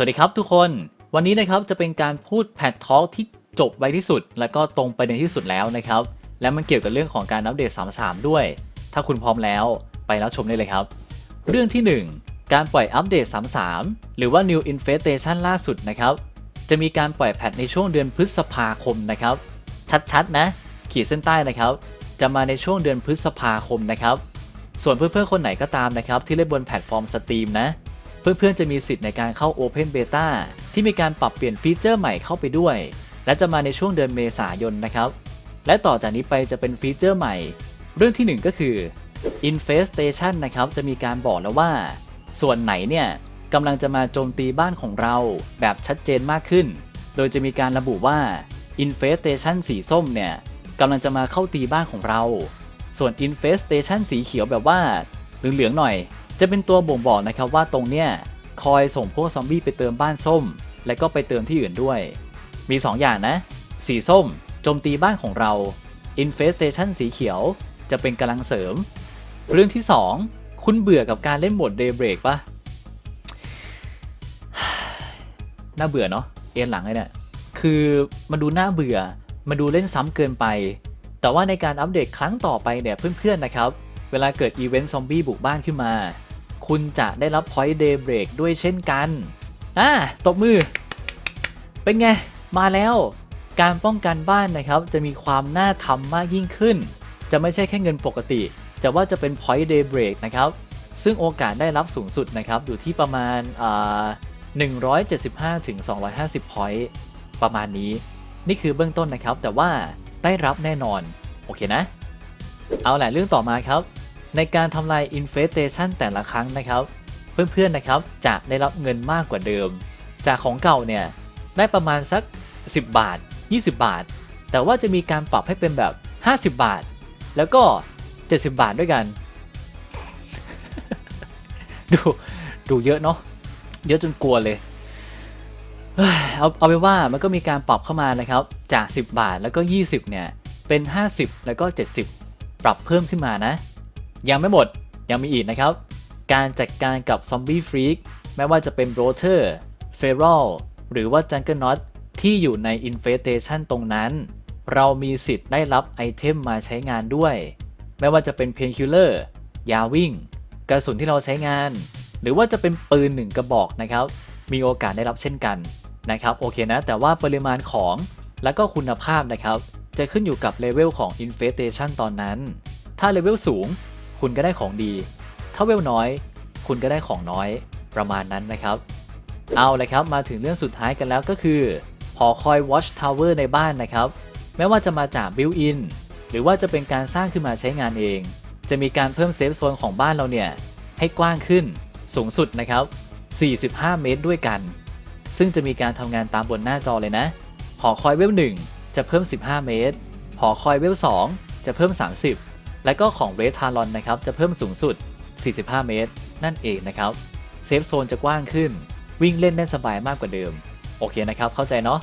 สวัสดีครับทุกคน วันนี้นะครับจะเป็นการพูดแพททอ l k ที่จบไวที่สุด และก็ตรงไปในที่สุดแล้วนะครับ และมันเกี่ยวกับเรื่องของการอัปเดต 33 ด้วย ถ้าคุณพร้อมแล้วไปแล้วชมได้เลยครับ เรื่องที่ 1 การปล่อยอัปเดต 33 หรือว่า New Infestation ล่าสุดนะครับ จะมีการปล่อยแพทในช่วงเดือนพฤษภาคมนะครับ ชัดๆนะ ขีดเส้นใต้นะครับ จะมาในช่วงเดือนพฤษภาคมนะครับ ส่วนเพื่อนๆคนไหนก็ตามนะครับที่เล่นบนแพลตฟอร์มสตรีมนะ เพื่อนๆจะมีสิทธิ์ในการเข้า Open Beta ที่มีการปรับเปลี่ยนฟีเจอร์ใหม่เข้าไปด้วย และจะมาในช่วงเดือนเมษายนนะครับ และต่อจากนี้ไปจะเป็นฟีเจอร์ใหม่ เรื่องที่หนึ่งก็คือ Infestation นะครับจะมีการบอกแล้วว่า ส่วนไหนเนี่ยกำลังจะมาโจมตีบ้านของเราแบบชัดเจนมากขึ้น โดยจะมีการระบุว่า Infestation สีส้มเนี่ยกำลังจะมาเข้าตีบ้านของเรา ส่วน Infestation สีเขียวแบบว่าเหลืองๆหน่อย จะเป็นตัวบ่งบอกนะครับว่าตรงเนี้ยคอยส่งพวกซอมบี้ไปเติมบ้านส้ม และก็ไปเติมที่อื่นด้วย มี 2 อย่างนะ สีส้มโจมตีบ้านของเรา Infestation สีเขียวจะเป็นกำลังเสริม เรื่องที่ 2 คุณเบื่อกับการเล่นโหมด Daybreak ปะน่าเบื่อเนาะเอ็นหลังเลยเนี่ยคือมันดูน่าเบื่อ มันดูเล่นซ้ำเกินไป แต่ว่าในการอัปเดตครั้งต่อไปเนี่ยเพื่อนๆนะครับ เวลาเกิดอีเวนต์ซอมบี้บุกบ้านขึ้นมา คุณจะได้รับ Point Daybreak ด้วยเช่นกัน อ่า ตบมือ เป็นไง มาแล้ว การป้องกันบ้านนะครับ จะมีความน่าทำมากยิ่งขึ้น จะไม่ใช่แค่เงินปกติจะว่าจะเป็น Point Daybreak นะครับ ซึ่งโอกาสได้รับสูงสุดนะครับ อยู่ที่ประมาณอ่า175ถึง250 point ประมาณนี้ นี่คือเบื้องต้นนะครับ แต่ว่าได้รับแน่นอน โอเคนะ เอาแหละเรื่องต่อมาครับ ในการทำลาย infestation แต่ละครั้งนะครับ เพื่อนๆนะครับจะได้รับเงินมากกว่าเดิม จากของเก่าเนี่ยได้ประมาณสัก 10 บาท 20 บาท แต่ว่าจะมีการปรับให้เป็นแบบ 50 บาท แล้วก็ 70 บาทด้วยกัน ดูดูเยอะเนาะเยอะจนกลัวเลยเอาเอาไปว่ามันก็มีการปรับเข้ามานะครับ จาก 10 บาทแล้วก็ 20 เนี่ย เป็น 50 แล้วก็ 70 ปรับเพิ่มขึ้นมานะ ยังไม่หมดยังมีอีกนะครับ การจัดการกับซอมบี้ฟรีกไม่ว่าจะเป็นโรเ t อร์เฟร l หรือว่าจังเกิลน็อตที่อยู่ใน Infestation ตรงนั้น เรามีสิทธิ์ได้รับไอเทมมาใช้งานด้วย ไม่ว่าจะเป็นเพนคิลเลอร์ยาวิ่ง กระสุนที่เราใช้งาน หรือว่าจะเป็นปืนหนึ่งกระบอกนะครับ มีโอกาสได้รับเช่นกันนะครับโอเคนะ แต่ว่าปริมาณของและก็คุณภาพนะครับ จะขึ้นอยู่กับเลเวลของ Infestation ตอนนั้น ถ้าเลเวลสูง คุณก็ได้ของดี ถ้าเวลน้อย คุณก็ได้ของน้อยประมาณนั้นนะครับ เอาเลยครับมาถึงเรื่องสุดท้ายกันแล้วก็คือหอคอย Watch Tower ในบ้านนะครับไม่ว่าจะมาจาก Built in หรือว่าจะเป็นการสร้างขึ้นมาใช้งานเอง จะมีการเพิ่มเซฟโซนของบ้านเราเนี่ย ให้กว้างขึ้นสูงสุดนะครับ 45 เมตรด้วยกัน ซึ่งจะมีการทำงานตามบนหน้าจอเลยนะ หอคอยเวล1จะเพิ่ม 15 เมตร หอคอยเวล2จะเพิ่ม 30 และก็ของเรทารอนนะครับจะเพิ่มสูงสุด 45 เมตร นั่นเองนะครับ เซฟโซนจะกว้างขึ้น วิ่งเล่นได้สบายมากกว่าเดิม โอเคนะครับ เข้าใจเนาะ